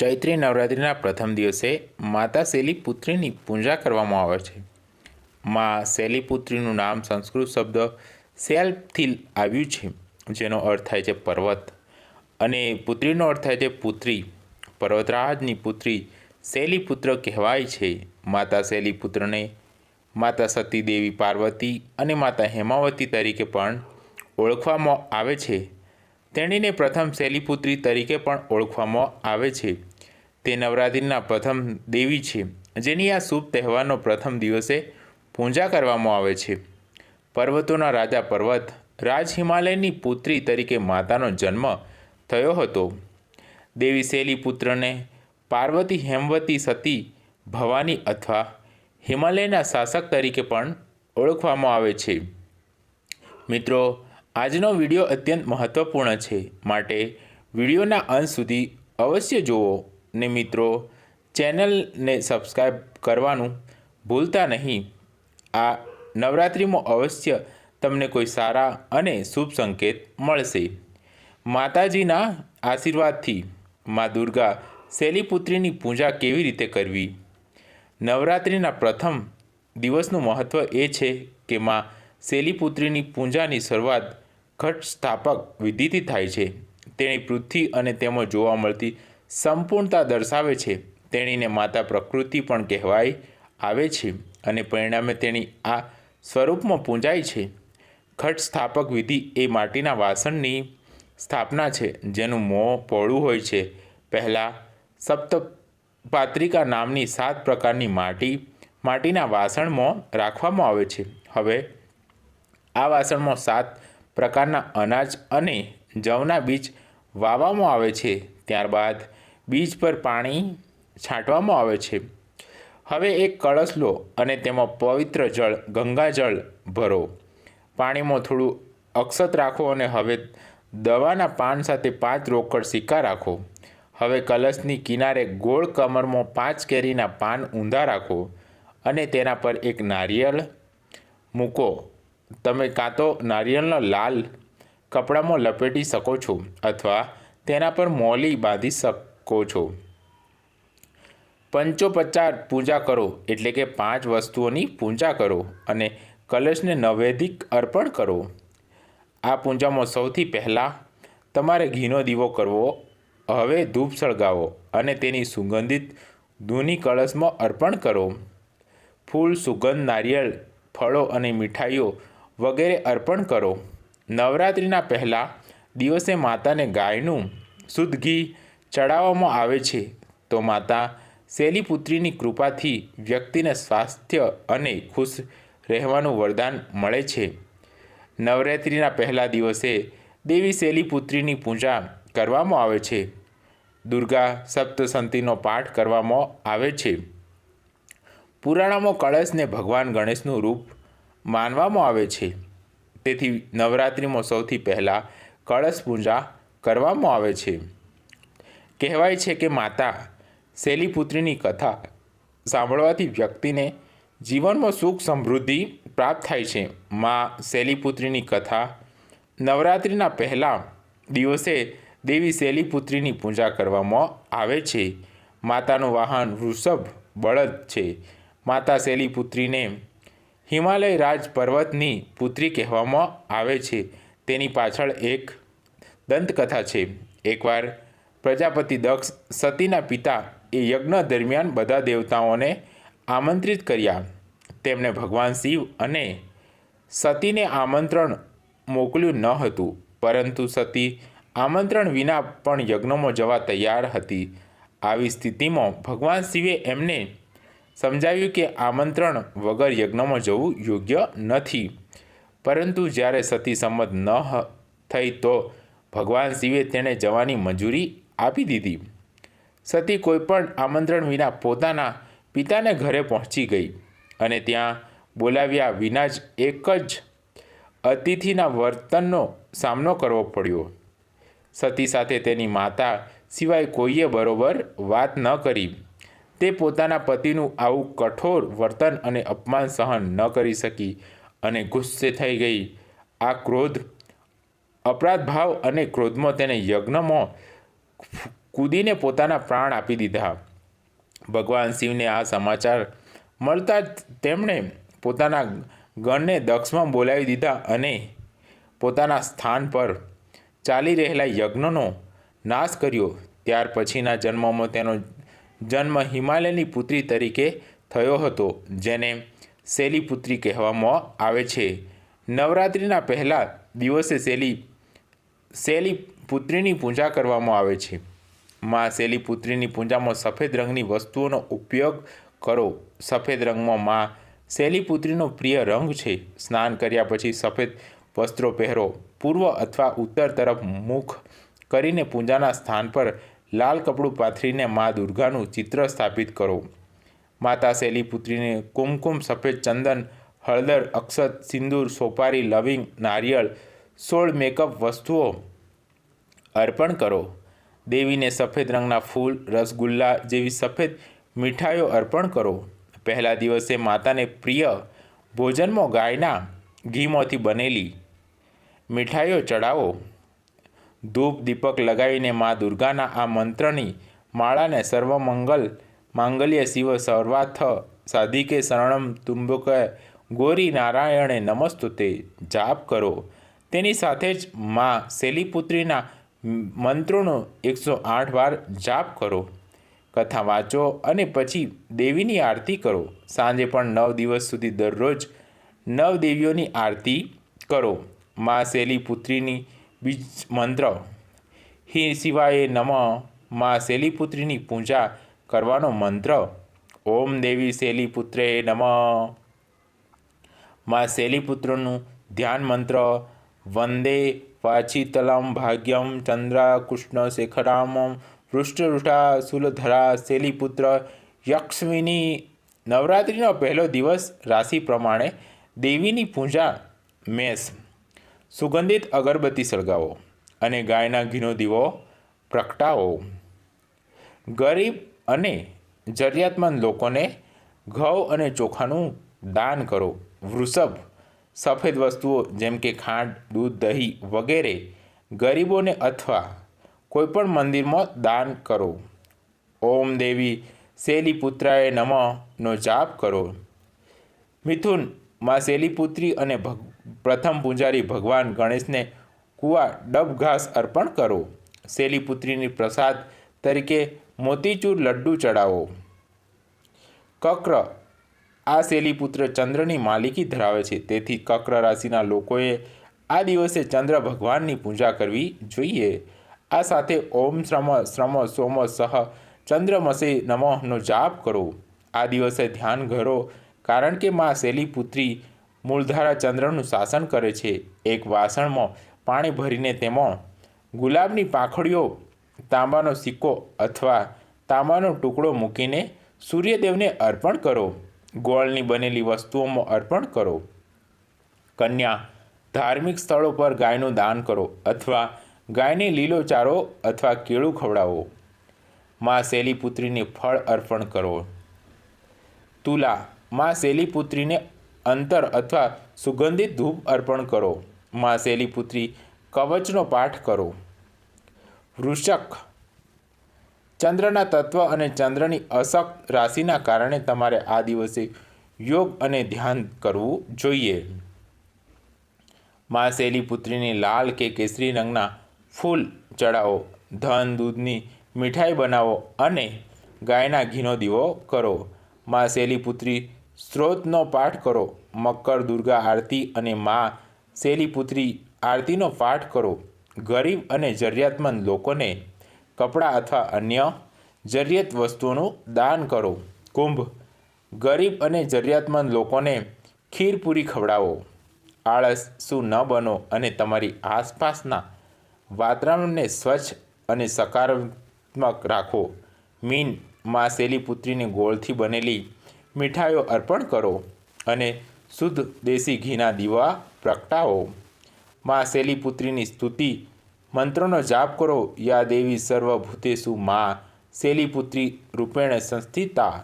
ચૈત્રી નવરાત્રિના પ્રથમ દિવસે માતા શૈલીપુત્રીની પૂજા કરવામાં આવે છે. મા શૈલીપુત્રીનું નામ સંસ્કૃત શબ્દ શેલ્પથી આવ્યું છે, જેનો અર્થ થાય છે પર્વત. અને પુત્રીનો અર્થ થાય છે પુત્રી. પર્વતરાજની પુત્રી શૈલીપુત્ર કહેવાય છે. માતા શૈલીપુત્રને માતા સતી દેવી પાર્વતી અને માતા હેમાવતી તરીકે પણ ઓળખવામાં આવે છે. તેણીને પ્રથમ શૈલીપુત્રી તરીકે પણ ઓળખવામાં આવે છે. તે નવરાત્રિના પ્રથમ દેવી છે, જેની આ શુભ તહેવારનો પ્રથમ દિવસે પૂજા કરવામાં આવે છે. પર્વતોના રાજા પર્વત રાજ હિમાલયની પુત્રી તરીકે માતાનો જન્મ થયો હતો. દેવી શૈલીપુત્રને પાર્વતી હેમવતી સતી ભવાની અથવા હિમાલયના શાસક તરીકે પણ ઓળખવામાં આવે છે. મિત્રો, આજનો વીડિયો અત્યંત મહત્ત્વપૂર્ણ છે, માટે વિડીયોના અંત સુધી અવશ્ય જુઓ. ને મિત્રો, ચેનલને સબસ્ક્રાઈબ કરવાનું ભૂલતા નહીં. આ નવરાત્રિમાં અવશ્ય તમને કોઈ સારા અને શુભ સંકેત મળશે. માતાજીના આશીર્વાદથી મા દુર્ગા શૈલીપુત્રીની પૂજા કેવી રીતે કરવી? નવરાત્રિના પ્રથમ દિવસનું મહત્ત્વ એ છે કે માં શૈલીપુત્રીની પૂજાની શરૂઆત ઘટ સ્થાપક વિધિથી થાય છે. તેણી પૃથ્વી અને તેમાં જોવા મળતી સંપૂર્ણતા દર્શાવે છે. તેણીને માતા પ્રકૃતિ પણ કહેવાય આવે છે અને પરિણામે તેણી આ સ્વરૂપમાં પૂંજાય છે. ઘટ સ્થાપક વિધિ એ માટીના વાસણની સ્થાપના છે, જેનું મોં પહોળું હોય છે. પહેલાં સપ્તપાત્રિકા નામની સાત પ્રકારની માટી માટીના વાસણમાં રાખવામાં આવે છે. હવે આ વાસણમાં સાત પ્રકારના અનાજ અને જવના બીજ વાવવામાં આવે છે. ત્યારબાદ બીજ પર પાણી છાંટવામાં આવે છે. હવે એક કળશ લો અને તેમાં પવિત્ર જળ ગંગાજળ ભરો. પાણીમાં થોડું અક્ષત રાખો અને હવે દવાના પાન સાથે પાંચ રોકડ સિક્કા રાખો. હવે કલશની કિનારે ગોળ કમરમાં પાંચ કેરીના પાન ઊંધા રાખો અને તેના પર એક નારિયેળ મૂકો. તમે કાં તો નારિયેળનો લાલ કપડામાં લપેટી શકો છો અથવા તેના પર મોલી બાંધી શકો છો? પંચોપચાર પૂજા કરો એટલે કે પાંચ વસ્તુઓની પૂજા કરો અને કલશને નૈવેદિક અર્પણ કરો. આ પૂજામાં સૌથી પહેલાં તમારે ઘીનો દીવો કરવો, હવે ધૂપ સળગાવો અને તેની સુગંધિત ધૂની કળશમાં અર્પણ કરો. ફૂલ, સુગંધ, નારિયેળ, ફળો અને મીઠાઈઓ વગેરે અર્પણ કરો. નવરાત્રિના પહેલાં દિવસે માતાને ગાયનું, શુદ્ધ ઘી ચડાવવામાં આવે છે. તો માતા શૈલીપુત્રીની કૃપાથી વ્યક્તિને સ્વાસ્થ્ય અને ખુશ રહેવાનું વરદાન મળે છે. નવરાત્રિના પહેલા દિવસે દેવી શૈલીપુત્રીની પૂજા કરવામાં આવે છે. દુર્ગા સપ્તસંતીનો પાઠ કરવામાં આવે છે. પુરાણોમાં કળશને ભગવાન ગણેશનું રૂપ માનવામાં આવે છે. તેથી નવરાત્રિમાં સૌથી પહેલાં કળશ પૂજા કરવામાં આવે છે. કહેવાય છે કે માતા શૈલીપુત્રીની કથા સાંભળવાથી વ્યક્તિને જીવનમાં સુખ સમૃદ્ધિ પ્રાપ્ત થાય છે. મા શૈલીપુત્રીની કથા નવરાત્રિના પહેલાં દિવસે દેવી શૈલીપુત્રીની પૂજા કરવામાં આવે છે. માતાનું વાહન વૃષભ બળદ છે. માતા શૈલીપુત્રીને હિમાલય રાજ પર્વતની પુત્રી કહેવામાં આવે છે. તેની પાછળ એક દંતકથા છે. એકવાર પ્રજાપતિ દક્ષ સતીના પિતા એ યજ્ઞ દરમિયાન બધા દેવતાઓને આમંત્રિત કર્યા. તેમણે ભગવાન શિવ અને સતીને આમંત્રણ મોકલ્યું ન હતું, પરંતુ સતી આમંત્રણ વિના પણ યજ્ઞમાં જવા તૈયાર હતી. આવી સ્થિતિમાં ભગવાન શિવે એમને સમજાવ્યું કે આમંત્રણ વગર યજ્ઞમાં જવું યોગ્ય નથી. પરંતુ જ્યારે સતી સંમત ન થઈ તો ભગવાન શિવે તેણે જવાની મંજૂરી આપી દીધી. સતી કોઈપણ આમંત્રણ વિના પોતાના પિતાને ઘરે પહોંચી ગઈ અને ત્યાં બોલાવ્યા વિના જ એક જ અતિથિના વર્તનનો સામનો કરવો પડ્યો. સતી સાથે તેની માતા સિવાય કોઈએ બરોબર વાત ન કરી. તે પોતાના પતિનું આવું કઠોર વર્તન અને અપમાન સહન ન કરી શકી અને ગુસ્સે થઈ ગઈ. આ ક્રોધ, અપરાધ ભાવ અને ક્રોધમાં તેને યજ્ઞમાં કૂદીને પોતાના પ્રાણ આપી દીધા. ભગવાન શિવને આ સમાચાર મળતા તેમણે પોતાના ગણને દક્ષમાં બોલાવી દીધા અને પોતાના સ્થાન પર ચાલી રહેલા યજ્ઞનો નાશ કર્યો. ત્યાર પછીના જન્મમાં તેનો જન્મ હિમાલયની પુત્રી તરીકે થયો હતો, જેને શૈલીપુત્રી કહેવામાં આવે છે. નવરાત્રિના પહેલા દિવસે શૈલી શૈલીપુત્રીની પૂજા કરવામાં આવે છે. માં શૈલીપુત્રીની પૂજામાં સફેદ રંગની વસ્તુઓનો ઉપયોગ કરો. સફેદ રંગમાં માં શૈલીપુત્રીનો પ્રિય રંગ છે. સ્નાન કર્યા પછી સફેદ વસ્ત્રો પહેરો. પૂર્વ અથવા ઉત્તર તરફ મુખ કરીને પૂજાના સ્થાન પર લાલ કપડું પાથરીને મા દુર્ગાનું ચિત્ર સ્થાપિત કરો. માતા શૈલીપુત્રીને કુમકુમ, સફેદ ચંદન, હળદર, અક્ષત, સિંદૂર, સોપારી, લવિંગ, નારિયેળ, સોળ મેકઅપ વસ્તુઓ અર્પણ કરો. દેવીને સફેદ રંગના ફૂલ, રસગુલ્લા જેવી સફેદ મીઠાઈઓ અર્પણ કરો. પહેલા દિવસે માતાને પ્રિય ભોજનમાં ગાયના ઘીમાંથી બનેલી મીઠાઈઓ ચડાવો ધૂપ, દીપક લગાવીને મા દુર્ગાના આ મંત્રની માળાને સર્વમંગલ માંગલ્ય શિવ સર્વાથ સાધિકે શરણમ તુંબક ગોરી નારાયણે નમસ્તુતે જાપ કરો. તેની સાથે જ મા શૈલીપુત્રીના મંત્રોનો એકસો આઠ વાર જાપ કરો, કથા વાંચો અને પછી દેવીની આરતી કરો. સાંજે પણ નવ દિવસ સુધી દરરોજ નવ દેવીઓની આરતી કરો. મા શૈલીપુત્રીની બીજ મંત્ર, હિ સિવાય નમ, મા શૈલીપુત્રીની પૂજા કરવાનો મંત્ર, ઓમ દેવી શૈલીપુત્રે નમ. મા શૈલીપુત્રનું ધ્યાન મંત્ર, વંદે વાચિતલમ ભાગ્યમ ચંદ્ર કૃષ્ણ શેખરામ પૃષ્ઠરૂઢા સુલધરા શૈલીપુત્ર યક્ષવિની નવરાત્રિનો પહેલો દિવસ રાશિ પ્રમાણે દેવીની પૂજા મેષ। સુગંધિત અગરબત્તી સળગાવો અને ગાયના ઘીનો દીવો પ્રગટાવો। ગરીબ અને જરૂરિયાતમંદ લોકોને ઘઉં અને ચોખાનું દાન કરો। વૃષભ સફેદ વસ્તુઓ જેમ કે ખાંડ, દૂધ, દહીં વગેરે ગરીબોને અથવા કોઈપણ મંદિરમાં દાન કરો. ઓમ દેવી શૈલીપુત્રાએ નમઃનો જાપ કરો. મિથુનમાં શૈલીપુત્રી અને પ્રથમ પૂજારી ભગવાન ગણેશને કુવા ડબ ઘાસ અર્પણ કરો. શૈલીપુત્રીની પ્રસાદ તરીકે મોતીચૂર લડ્ડુ ચડાવો. કક્ર આ શૈલીપુત્ર ચંદ્રની માલિકી ધરાવે છે. તેથી કક્ર રાશિના લોકોએ આ દિવસે ચંદ્ર ભગવાનની પૂજા કરવી જોઈએ. આ સાથે ઓમ શ્રમ શ્રમ, સોમ, સહ ચંદ્રમસે નમઃનો જાપ કરો. આ દિવસે ધ્યાન કરો કારણ કે મા શૈલીપુત્રી મૂળધારા ચંદ્રનું શાસન કરે છે. એક વાસણમાં પાણી ભરીને તેમાં ગુલાબની પાંખડીઓ, તાંબાનો સિક્કો અથવા તાંબાનો ટુકડો મૂકીને સૂર્યદેવને અર્પણ કરો. ગોળની બનેલી વસ્તુઓમાં અર્પણ કરો. કન્યા, ધાર્મિક સ્થળો પર ગાયનું દાન કરો અથવા ગાયને લીલો ચારો અથવા કેળું ખવડાવો. માં શૈલીપુત્રીને ફળ અર્પણ કરો. તુલા, માં શૈલીપુત્રીને અંતર અથવા સુગંધિત ધૂપ અર્પણ કરો. માં શૈલીપુત્રી કવચનો પાઠ કરો. વૃષક ચંદ્રના તત્વ અને ચંદ્રની અશક્ત રાશિના કારણે તમારે આ દિવસે યોગ અને ધ્યાન કરવું જોઈએ. મા શૈલીપુત્રીને લાલ કે કેસરી રંગના ફૂલ ચડાવો, ધન, દૂધની મીઠાઈ બનાવો અને ગાયના ઘીનો દીવો કરો. મા શૈલીપુત્રી સ્ત્રોતનો પાઠ કરો, મકર, દુર્ગા આરતી અને મા શૈલીપુત્રી આરતીનો પાઠ કરો. ગરીબ અને જરૂરિયાતમંદ લોકોને કપડાં અથવા અન્ય જરૂરિયાત વસ્તુઓનું દાન કરો. કુંભ. ગરીબ અને જરૂરિયાતમંદ લોકોને ખીર પૂરી ખવડાવો. આળસ શું ન બનો અને તમારી આસપાસના વાતાવરણને સ્વચ્છ અને સકારાત્મક રાખો. મીનમાં શૈલીપુત્રીને ગોળથી બનેલી મીઠાઈઓ અર્પણ કરો અને શુદ્ધ દેશી ઘીના દીવા પ્રગટાવો. માં શૈલીપુત્રીની સ્તુતિ મંત્રોનો જાપ કરો. યા દેવી સર્વભૂતેષુ મા. શૈલીપુત્રી રૂપેણ સંસ્થિતા.